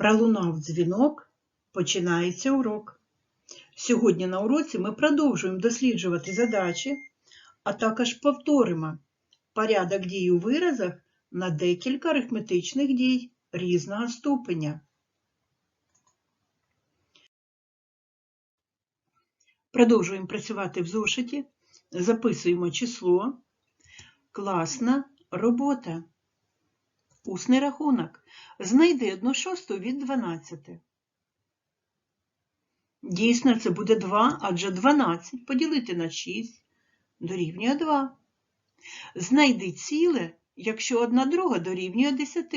Пролунав дзвінок, починається урок. Сьогодні на уроці ми продовжуємо досліджувати задачі, а також повторимо порядок дій у виразах на декілька арифметичних дій різного ступеня. Продовжуємо працювати в зошиті, записуємо число. Класна робота. Усний рахунок. Знайди 1 шосту від 12. Дійсно, це буде 2, адже 12 поділити на 6 дорівнює 2. Знайди ціле, якщо 1 друга дорівнює 10.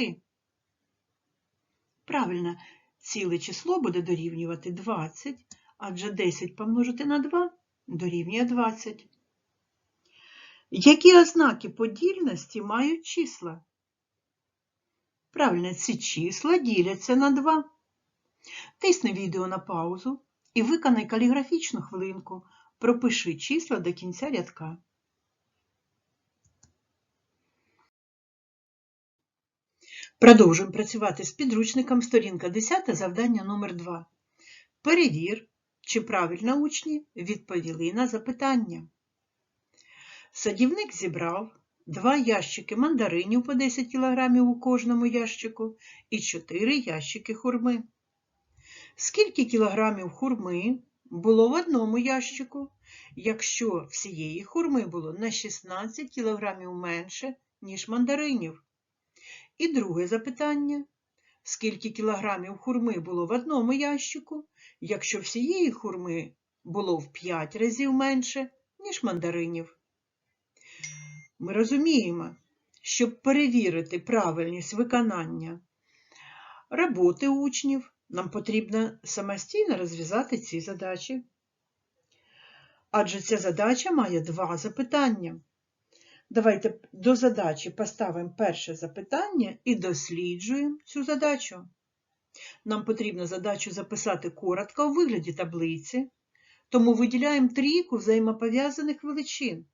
Правильно, ціле число буде дорівнювати 20, адже 10 помножити на 2 дорівнює 20. Які ознаки подільності мають числа? Правильно, ці числа діляться на 2. Тисни відео на паузу і виконай каліграфічну хвилинку. Пропиши числа до кінця рядка. Продовжуємо працювати з підручником сторінка 10, завдання номер 2. Перевір, чи правильно учні відповіли на запитання. Садівник зібрав два ящики мандаринів по 10 кг у кожному ящику і 4 ящики хурми. Скільки кілограмів хурми було в одному ящику, якщо всієї хурми було на 16 кілограмів менше, ніж мандаринів? І друге запитання. Скільки кілограмів хурми було в одному ящику, якщо всієї хурми було в 5 разів менше, ніж мандаринів? Ми розуміємо, щоб перевірити правильність виконання роботи учнів, нам потрібно самостійно розв'язати ці задачі. Адже ця задача має два запитання. Давайте до задачі поставимо перше запитання і досліджуємо цю задачу. Нам потрібно задачу записати коротко у вигляді таблиці, тому виділяємо трійку взаємопов'язаних величин.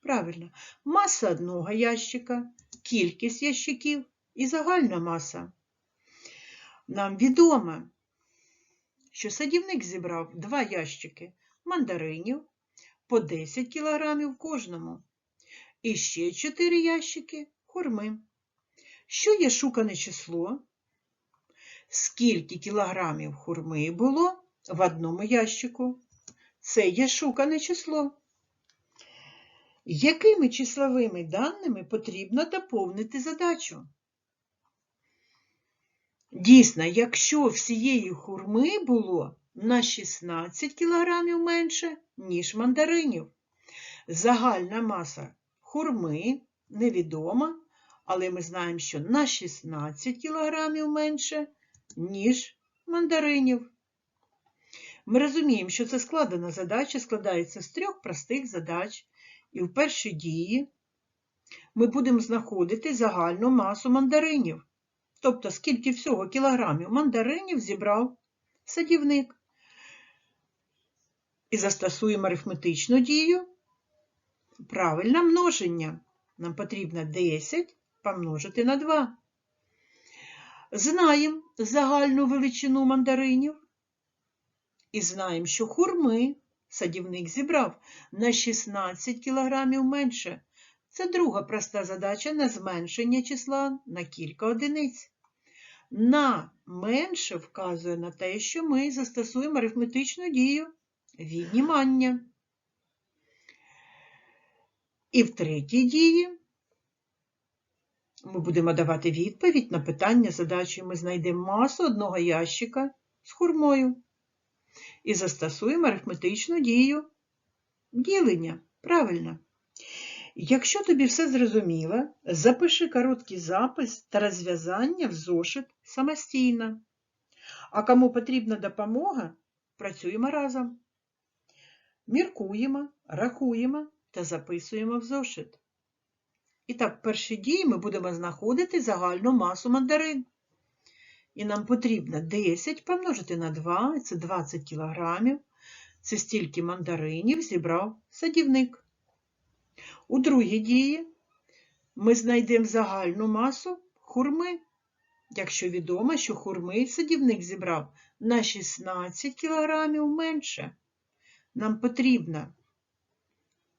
Правильно, маса одного ящика, кількість ящиків і загальна маса. Нам відомо, що садівник зібрав два ящики мандаринів по 10 кг кожному, і ще 4 ящики хурми. Що є шукане число? Скільки кілограмів хурми було в одному ящику? Це є шукане число. Якими числовими даними потрібно доповнити задачу? Дійсно, якщо всієї хурми було на 16 кг менше, ніж мандаринів. Загальна маса хурми невідома, але ми знаємо, що на 16 кг менше, ніж мандаринів. Ми розуміємо, що це складена задача складається з трьох простих задач, і в першій дії ми будемо знаходити загальну масу мандаринів. Тобто, скільки всього кілограмів мандаринів зібрав садівник. І застосуємо арифметичну дію. Правильне множення. Нам потрібно 10 помножити на 2. Знаємо загальну величину мандаринів. І знаємо, що хурми садівник зібрав на 16 кг менше. Це друга проста задача на зменшення числа на кілька одиниць. На менше вказує на те, що ми застосуємо арифметичну дію віднімання. І в третій дії ми будемо давати відповідь на питання задачі. Ми знайдемо масу одного ящика з хурмою і застосуємо арифметичну дію ділення. Правильно. Якщо тобі все зрозуміло, запиши короткий запис та розв'язання в зошит самостійно. А кому потрібна допомога, працюємо разом. Міркуємо, рахуємо та записуємо в зошит. І так, в першій дії ми будемо знаходити загальну масу мандарин. І нам потрібно 10 помножити на 2, це 20 кілограмів. Це стільки мандаринів зібрав садівник. У другій дії ми знайдемо загальну масу хурми. якщо відомо, що хурми садівник зібрав на 16 кілограмів менше? Нам потрібно,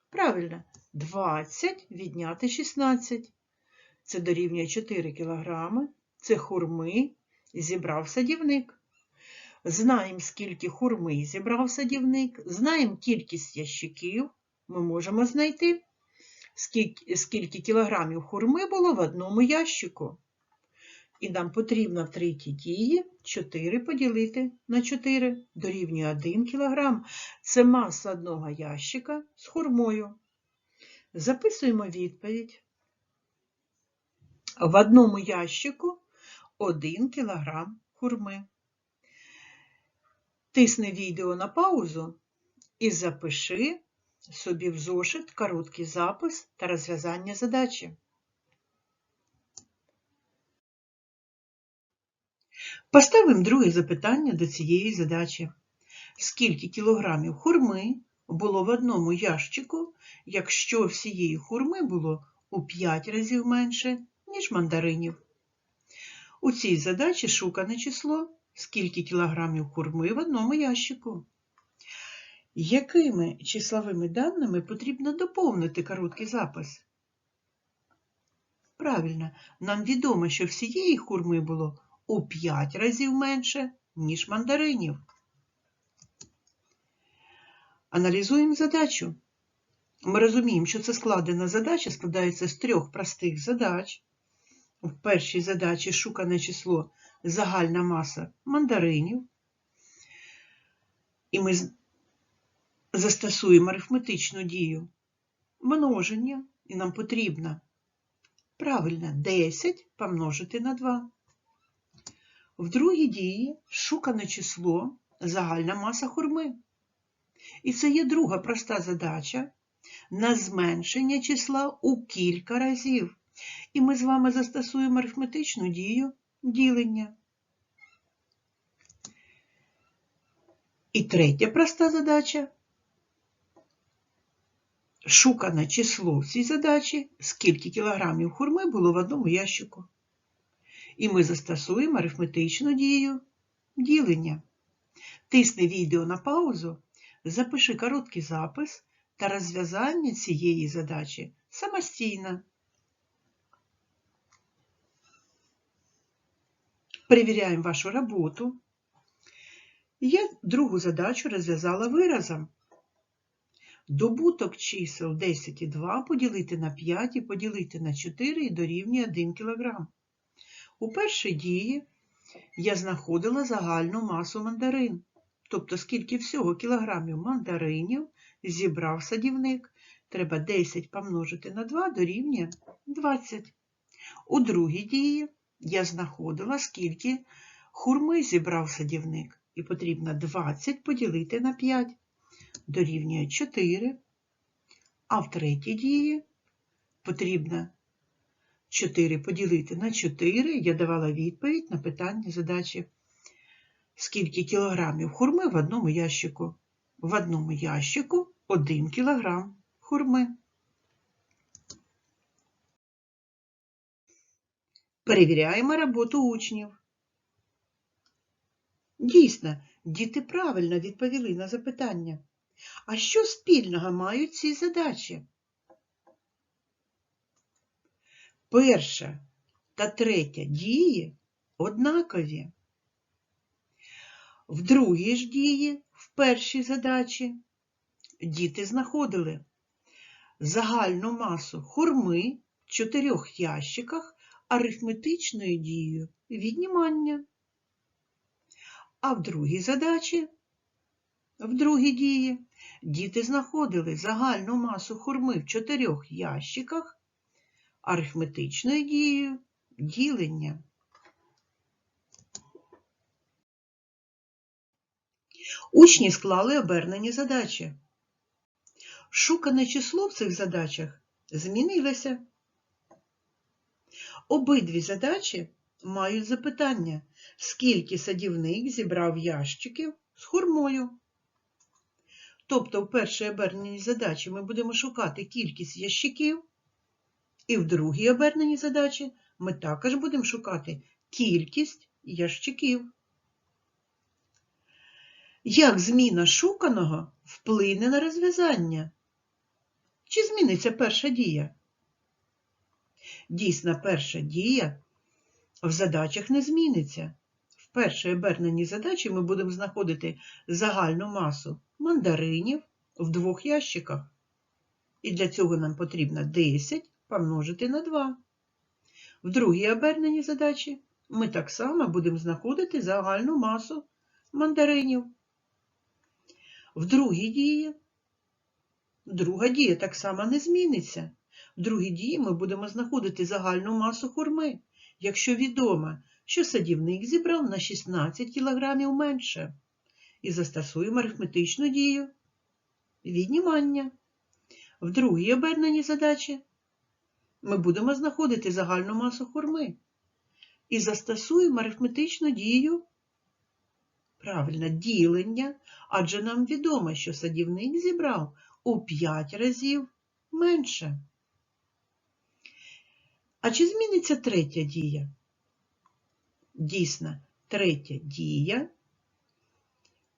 правильно, 20 відняти 16. Це дорівнює 4 кілограми. Це хурми зібрав садівник. Знаємо, скільки хурми зібрав садівник, знаємо кількість ящиків. Ми можемо знайти, скільки, скільки кілограмів хурми було в одному ящику. І нам потрібно в третій дії 4 поділити на 4 дорівнює 1 кілограм. Це маса одного ящика з хурмою. Записуємо відповідь. В одному ящику 1 кілограм хурми. Тисни відео на паузу і запиши собі в зошит короткий запис та розв'язання задачі. Поставимо друге запитання до цієї задачі. Скільки кілограмів хурми було в одному ящику, якщо всієї хурми було у 5 разів менше, ніж мандаринів? У цій задачі шукане число, скільки кілограмів хурми в одному ящику. Якими числовими даними потрібно доповнити короткий запис? Правильно, нам відомо, що всієї хурми було у 5 разів менше, ніж мандаринів. Аналізуємо задачу. Ми розуміємо, що це складена задача складається з трьох простих задач. В першій задачі шукане число загальна маса мандаринів. І ми застосуємо арифметичну дію множення, і нам потрібно правильно 10 помножити на 2. В другій дії шукане число загальна маса хурми. І це є друга проста задача на зменшення числа у кілька разів. І ми з вами застосуємо арифметичну дію ділення. І третя проста задача. Шукане число в задачі, скільки кілограмів хурми було в одному ящику. І ми застосуємо арифметичну дію ділення. Тисни відео на паузу, запиши короткий запис та розв'язання цієї задачі самостійно. Перевіряємо вашу роботу. Я другу задачу розв'язала виразом. Добуток чисел 10 і 2 поділити на 5 і поділити на 4 і дорівнює 1 кг. У першій дії я знаходила загальну масу мандарин, тобто скільки всього кілограмів мандаринів зібрав садівник. Треба 10 помножити на 2 дорівнює 20. У другій дії я знаходила, скільки хурми зібрав садівник, і потрібно 20 поділити на 5 дорівнює 4, а в третій дії потрібно 4 поділити на 4, я давала відповідь на питання задачі, скільки кілограмів хурми в одному ящику. В одному ящику 1 кілограм хурми. Перевіряємо роботу учнів. Дійсно, діти правильно відповіли на запитання. А що спільного мають ці задачі? Перша та третя дії однакові. В другій ж дії, в першій задачі, діти знаходили загальну масу хурми в чотирьох ящиках арифметичною дією віднімання. А в другій задачі, в другій дії, діти знаходили загальну масу хурми в чотирьох ящиках арифметичною дією ділення. Учні склали обернені задачі. Шукане число в цих задачах змінилося. Обидві задачі мають запитання, скільки садівник зібрав ящиків з хурмою. Тобто в першій оберненій задачі ми будемо шукати кількість ящиків, і в другій оберненій задачі ми також будемо шукати кількість ящиків. Як зміна шуканого вплине на розв'язання? Чи зміниться перша дія? Дійсна перша дія в задачах не зміниться. В першій оберненій задачі ми будемо знаходити загальну масу мандаринів в двох ящиках. І для цього нам потрібно 10 помножити на 2. В другій оберненій задачі ми так само будемо знаходити загальну масу мандаринів. В другій дії, друга дія так само не зміниться. В другій дії ми будемо знаходити загальну масу хурми, якщо відомо, що садівник зібрав на 16 кг менше. І застосуємо арифметичну дію віднімання. В другій оберненій задачі ми будемо знаходити загальну масу хурми і застосуємо арифметичну дію правильно, ділення, адже нам відомо, що садівник зібрав у 5 разів менше. А чи зміниться третя дія? Дійсно, третя дія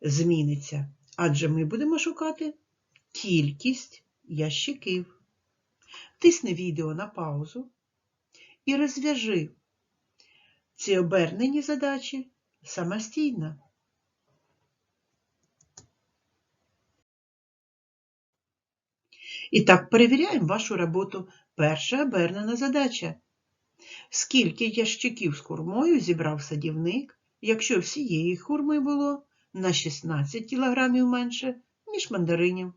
зміниться, адже ми будемо шукати кількість ящиків. Тисни відео на паузу і розв'яжи ці обернені задачі самостійно. І так перевіряємо вашу роботу. Перша обернена задача. Скільки ящиків з хурмою зібрав садівник, якщо всієї хурми було на 16 кг менше, ніж мандаринів?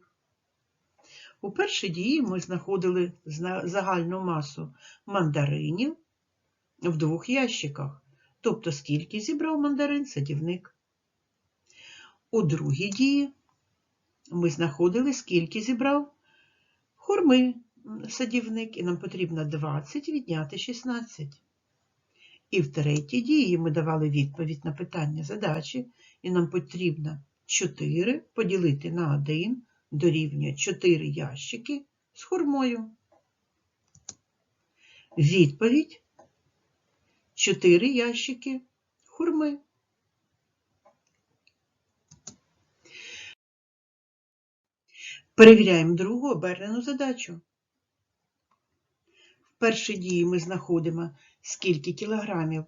У першій дії ми знаходили загальну масу мандаринів в двох ящиках, тобто скільки зібрав мандарин садівник. У другій дії ми знаходили, скільки зібрав хурми садівник, і нам потрібно 20 відняти 16. І в третій дії ми давали відповідь на питання задачі, і нам потрібно 4 поділити на 1 дорівнює 4 ящики з хурмою. Відповідь 4 ящики хурми. Перевіряємо другу обернену задачу. В першій дії ми знаходимо, скільки кілограмів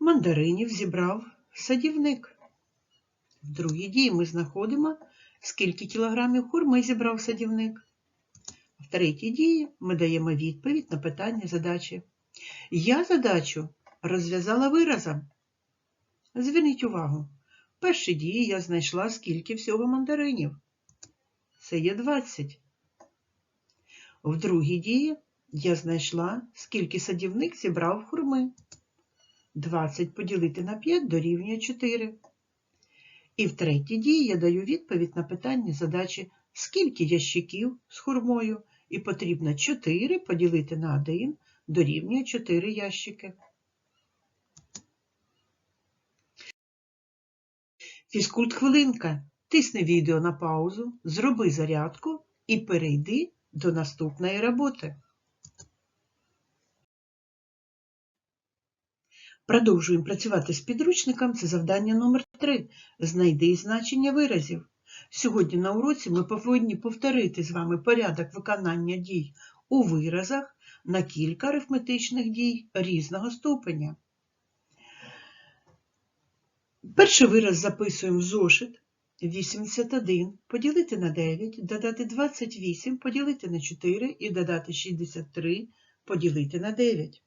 мандаринів зібрав садівник. В другій дії ми знаходимо, скільки кілограмів хурми зібрав садівник. В третій дії ми даємо відповідь на питання задачі. Я задачу розв'язала виразом. Зверніть увагу, в першій дії я знайшла, скільки всього мандаринів це є 20. В другій дії я знайшла, скільки садівник зібрав хурми. 20 поділити на 5 дорівнює 4. І в третій дії я даю відповідь на питання задачі, скільки ящиків з хурмою, і потрібно 4 поділити на 1 дорівнює 4 ящики. Фізкульт хвилинка. Тисни відео на паузу, зроби зарядку і перейди до наступної роботи. Продовжуємо працювати з підручником. Це завдання номер 3 Знайди значення виразів. Сьогодні на уроці ми повинні повторити з вами порядок виконання дій у виразах на кілька арифметичних дій різного ступеня. Перший вираз записуємо в зошит. 81 поділити на 9, додати 28, поділити на 4 і додати 63, поділити на 9.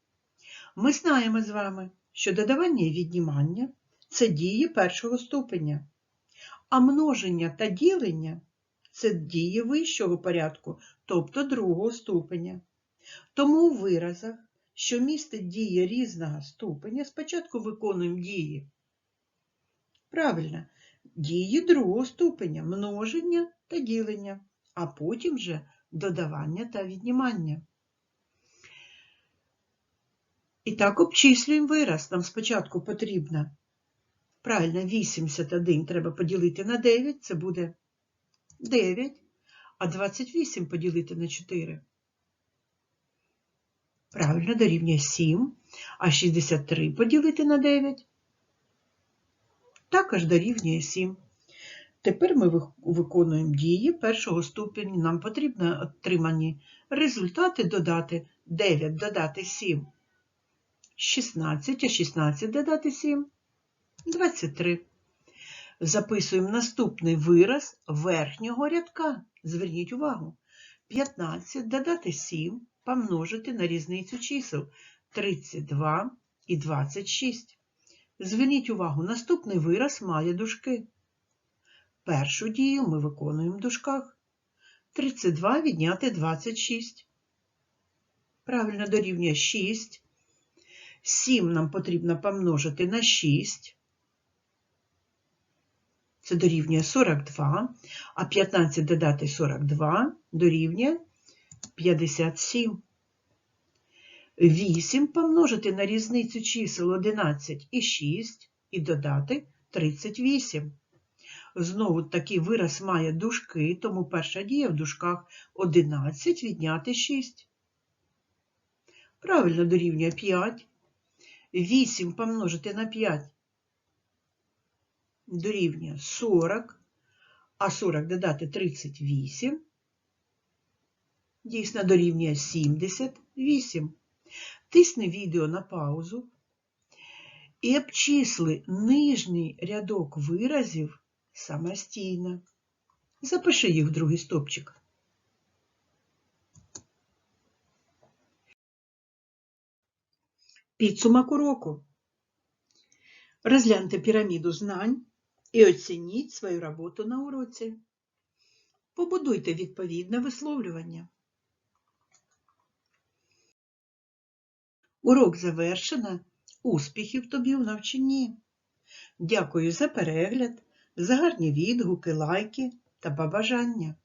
Ми знаємо з вами, що додавання і віднімання це дії першого ступеня, а множення та ділення це дії вищого порядку, тобто другого ступеня. Тому у виразах, що містить дії різного ступеня, спочатку виконуємо дії. Правильно, дії другого ступеня множення та ділення, а потім вже додавання та віднімання. І так обчислюємо вираз. Нам спочатку потрібно, правильно, 81 треба поділити на 9, це буде 9, а 28 поділити на 4. Правильно, дорівнює 7. А 63 поділити на 9 також дорівнює 7. Тепер ми виконуємо дії першого ступеню. Нам потрібно отримані результати додати 9 додати 7. 16, а 16 додати 7 23. Записуємо наступний вираз верхнього рядка. Зверніть увагу. 15 додати 7 помножити на різницю чисел 32 і 26. Зверніть увагу, наступний вираз має дужки. Першу дію ми виконуємо в дужках. 32 відняти 26. Правильно дорівнює 6. 7 нам потрібно помножити на 6. Це дорівнює 42, а 15 додати 42 дорівнює 57. 8 помножити на різницю чисел 11 і 6 і додати 38. Знову такий вираз має дужки, тому перша дія в дужках 11 відняти 6. Правильно дорівнює 5. 8 помножити на 5 дорівнює 40, а 40 додати 38, дійсно дорівнює 78. Тисни відео на паузу і обчисли нижній рядок виразів самостійно. Запиши їх в другий стопчик. Підсумок уроку. Розгляньте піраміду знань і оцініть свою роботу на уроці. Побудуйте відповідне висловлювання. Урок завершено. Успіхів тобі в навчанні. Дякую за перегляд, за гарні відгуки, лайки та побажання.